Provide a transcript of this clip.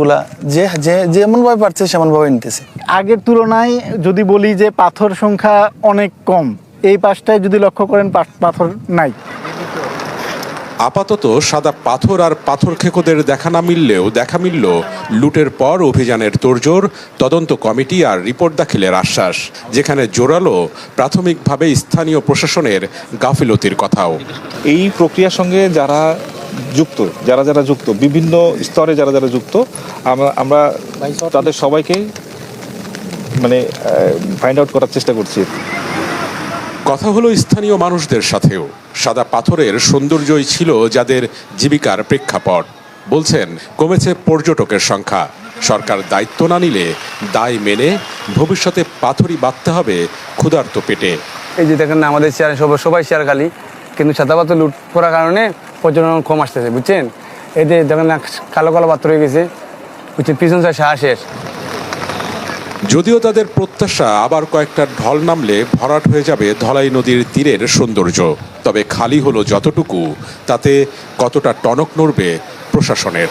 গুলা যে যে যেমন ভাবে পারছে সেমন নিতেছে। আগের তুলনায় যদি বলি যে পাথর সংখ্যা অনেক কম এই পাশটায় যদি লক্ষ্য করেন পাথর নাই। আপাতত সাদা পাথর আর পাথর খেকোদের দেখা না মিললেও দেখা মিলল লুটের পর অভিযানের তোড়জোড় তদন্ত কমিটি আর রিপোর্ট দাখিলের আশ্বাস যেখানে জোরালো প্রাথমিকভাবে স্থানীয় প্রশাসনের গাফিলতির কথাও। এই প্রক্রিয়ার সঙ্গে যারা যুক্ত যারা যারা যুক্ত বিভিন্ন স্তরে যারা যারা যুক্ত আমরা আমরা তাদের সবাইকে মানে ফাইন্ড আউট করার চেষ্টা করছি। কথা হলো স্থানীয় মানুষদের সাথেও। সাদা পাথরের সৌন্দর্যই ছিল যাদের জীবিকার প্রেক্ষাপট। বলছেন কমেছে পর্যটকের সংখ্যা। সরকার দায়িত্ব না নিলে দায় মেনে ভবিষ্যতে পাথরই বাঁধতে হবে ক্ষুধার্ত পেটে। এই যে দেখেন না আমাদের চেয়ার সবাই সবাই চেয়ার খালি কিন্তু সাদা পাথর লুট করার কারণে পর্যটন কম আসতেছে, বুঝছেন? যে দেখেন না, কালো কালো পাথর হয়ে গেছে। বুঝছেন, পিছন শেষ। যদিও তাদের প্রত্যাশা আবার কয়েকটা ঢল নামলে ভরাট হয়ে যাবে ধলাই নদীর তীরের সৌন্দর্য, তবে খালি হলো যতটুকু, তাতে কতটা টনক নড়বে প্রশাসনের।